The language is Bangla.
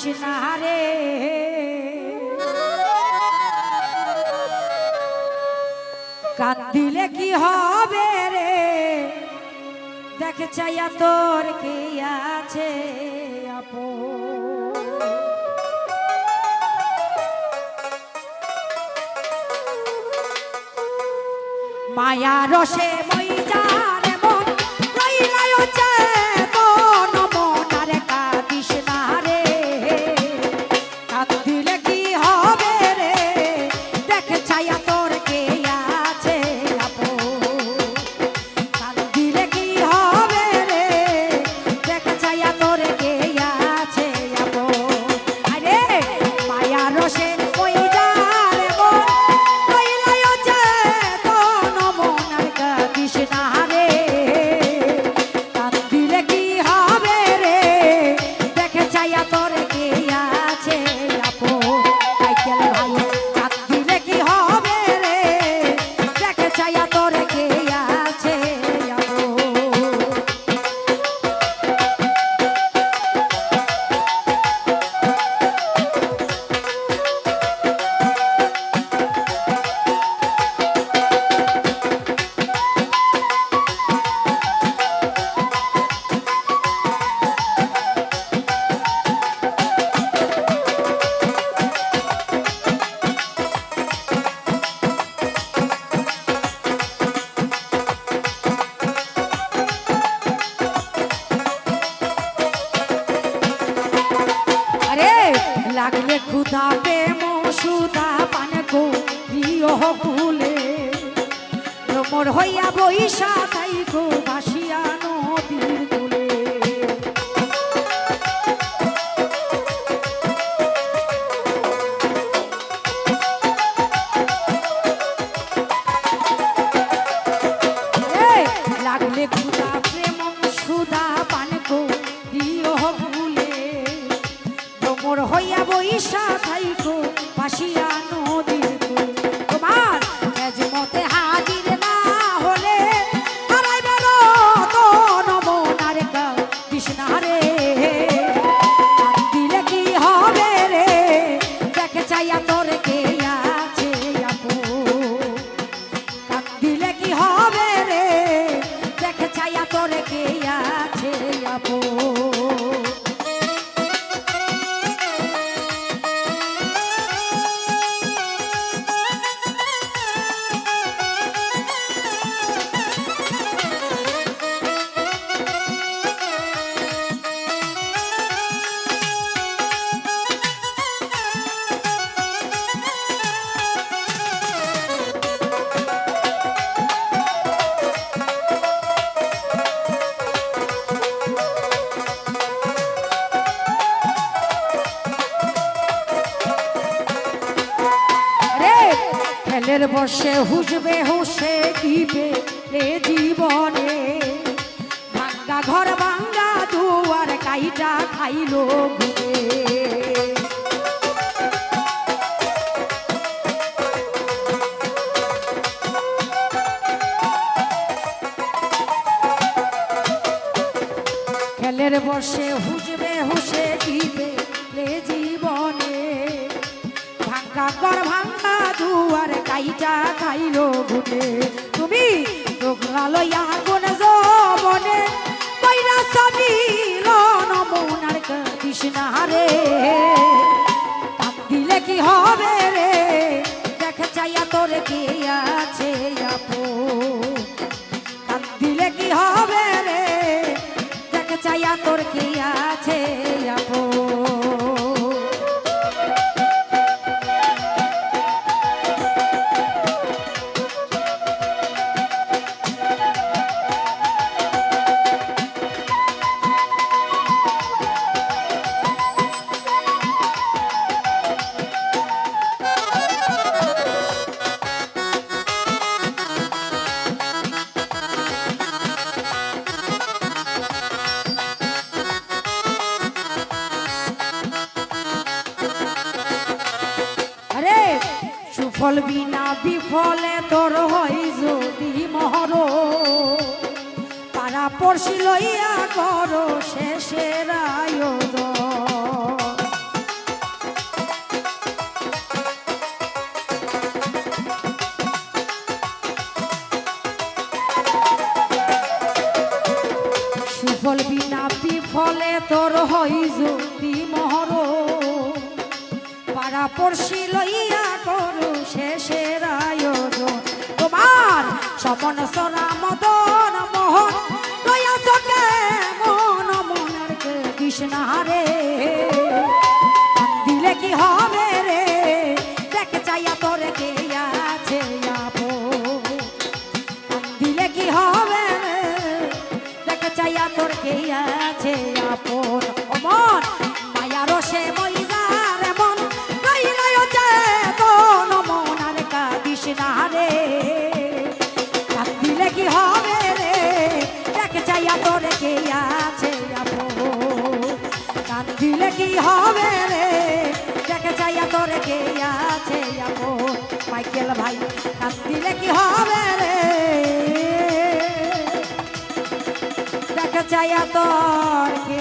কাঁদিস না রে। কাঁদিলে কি হবে রে? দেখ চাইয়া তোর কি আছে আপো মায়া রসে ক্ষুধা প্রেম সুধা পান প্রিয় ফুলে। মোর হইয়া বৈশা তাই গো বাসিয়া নদীর বইসা থাইকো পাশিয়া কূলে। তোমার মেজমতে হাজির না হলে হারাইবে রতন মনার কৃষ্ণা রে দিলে কি হবে রে? দেখ চাইয়া তোর কে আছে আপু দিলে কি হবে রে? দেখ চাইয়া তোর কে আছে আপু খেলের বসে হুজবে হুসে দিবে রে জীবনে। ভাঙ্গা ঘর, ভাঙ্গা দুয়ার, কাইটা খাইলো ঘুরে। খেলের বসে হুজবে হুসে দিবে রে জীবনে। ভাঙ্গা কর ভাঙ্গা দুয়ার কাইটা খাইলো ঘুটে তুমি রোগলা লইয়া কোন জবনে কইরা সবি নমুনার কৃষ্ণা রে দিলে কি হবে রে? দেখ চাইয়া তোর কি আছে ফলবি না বিফলে তোর হয় যদি মহর। তারা পড়শি লইয়া কর শেষের আয়োজন ফল বিনা বিফলে তোর হই যদি মহর। পাড়া পড়শি লইয়া শেষের আয়োজন। তোমার সপন সোনা হবে রে। দেখে চাইয়া তোরে কে আছে মাইকেল ভাই কাজ দিলে কি হবে রে? দেখে চাইয়া তোর কে